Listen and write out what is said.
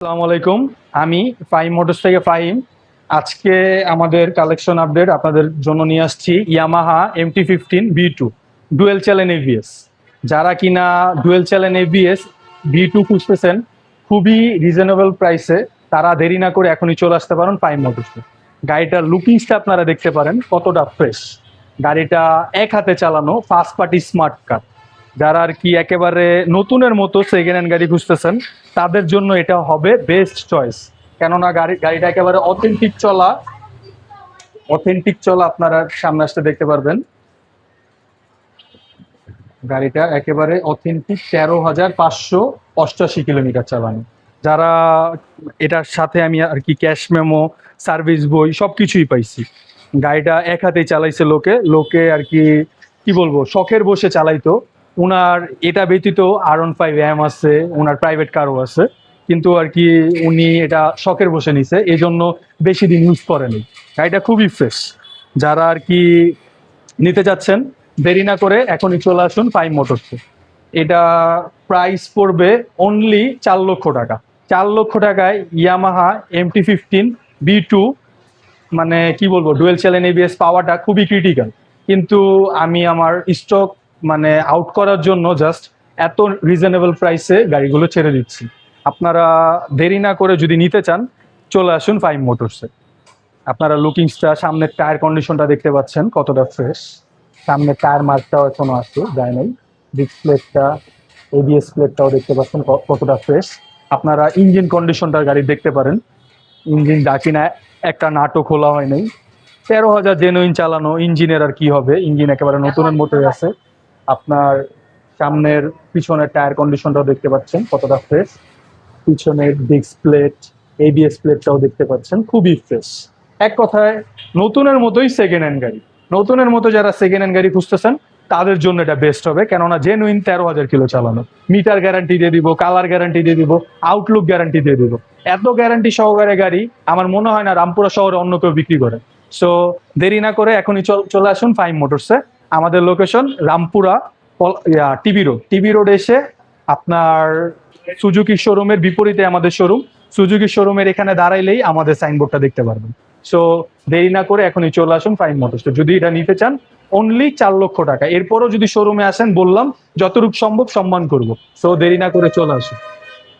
আসসালামু আলাইকুম। আমি ফাইম মোটরস থেকে ফাহিম। আজকে আমাদের কালেকশন আপডেট আপনাদের জন্য নিয়ে আসছি Yamaha MT fifteen B two dual চ্যালেন ABS যারা কিনা ডুয়েল চ্যালেন এভিএস বি টু খুঁজতেছেন, খুবই রিজনেবল প্রাইসে তারা দেরি না করে এখনই চলে আসতে পারেন ফাইম মোটরসে গাড়িটার লুকিংসটা আপনারা দেখতে পারেন, কতটা ফ্রেশ গাড়িটা এক হাতে চালানো ফার্স্ট পার্টি স্মার্ট কার যারা আর কি একেবারে নতুনের মতো সেকেন্ড হ্যান্ড গাড়ি খুঁজতেছেন, তাদের জন্য এটা হবে বেস্ট চয়েস কেননা গাড়ি, গাড়িটা একেবারে অথেন্টিক চলা অথেন্টিক চলা আপনারা সামনে আসতে দেখতে পারবেন। গাড়িটা একেবারে অথেন্টিক তেরো হাজার পাঁচশো অষ্টাশি কিলোমিটার চালানো। যারা এটার সাথে আমি আর কি ক্যাশ মেমো সার্ভিস বই সব কিছুই পাইছি। গাড়িটা এক হাতেই চালাইছে লোকে লোকে আর কি কি বলব, শখের বসে চালাইতো। উনার এটা ব্যতীত আর ওয়ান ফাইভ এম আছে ওনার প্রাইভেট কারও আছে। কিন্তু আর কি উনি এটা শখের বসে নিছে এই জন্য বেশি দিন ইউজ করেনি। গাড়িটা খুবই ফ্রেশ যারা আর কি নিতে যাচ্ছেন, দেরি না করে এখনই চলে আসুন ফাইভ মোটরসে এটা প্রাইস পড়বে অনলি চার লক্ষ টাকা। চার লক্ষ টাকায় Yamaha MT fifteen B two মানে কি বলব ডুয়েল চ্যালেন এবিএস পাওয়াটা খুবই ক্রিটিক্যাল কিন্তু আমি আমার স্টক মানে আউট করার জন্য জাস্ট এত রিজনেবল প্রাইসে গাড়িগুলো ছেড়ে দিচ্ছি। আপনারা দেরি না করে যদি নিতে চান, চলে আসুন ফাইভ মোটরসে আপনারা লুকিংসটা সামনের টায়ার কন্ডিশনটা দেখতে পাচ্ছেন, কতটা ফ্রেশ সামনের টায়ার মার্কটাও এখনও আছে, যায় নাই। ডিস্ক প্লেটটা এবিএস প্লেটটাও দেখতে পাচ্ছেন কতটা ফ্রেশ আপনারা ইঞ্জিন কন্ডিশনটা গাড়ি দেখতে পারেন। ইঞ্জিন ডাকি না একটা নাটও খোলা হয় নাই। তেরো হাজার জেনুইন চালানো, ইঞ্জিনের আর কি হবে? ইঞ্জিন একেবারে নতুনের মতোই আছে। আপনার সামনের পিছনের টায়ার কন্ডিশনটাও দেখতে পাচ্ছেন, কতটা ফ্রেশ পিছনের ডিস্ক প্লেট এবিএস প্লেটটাও দেখতে পাচ্ছেন, খুবই ফ্রেশ এক কথায়, নতুনের মতোই সেকেন্ড হ্যান্ড গাড়ি। নতুনের মতো যারা সেকেন্ড হ্যান্ড গাড়ি খুঁজতেছেন, তাদের জন্য এটা বেস্ট হবে। কেননা জেনুইন তেরো হাজার কিলো চালানো। মিটার গ্যারান্টি দিয়ে দিব কালার গ্যারান্টি দিয়ে দিব আউটলুক গ্যারান্টি দিয়ে দিব। এত গ্যারান্টি সহকারে গাড়ি আমার মনে হয় না রামপুরা শহরে অন্য কেউ বিক্রি করে। সো দেরি না করে এখনই চল- আসুন ফাইভ মোটরসে আমাদের location Rampura TV road TV road এসে আপনার সুজুকি শোরুমের বিপরীতে আমাদের শোরুম সুজুকি শোরুমের এখানে দাঁড়াইলেই আমাদের সাইনবোর্ডটা দেখতে পারবেন। সো দেরি না করে এখনই চলে আসুন ফাইন মোটরস যদি এটা নিতে চান অনলি চার লক্ষ টাকা। এরপরও যদি শোরুমে আসেন, বললাম, যতটুকু সম্ভব সম্মান করব। সো দেরি না করে চলে আসুন।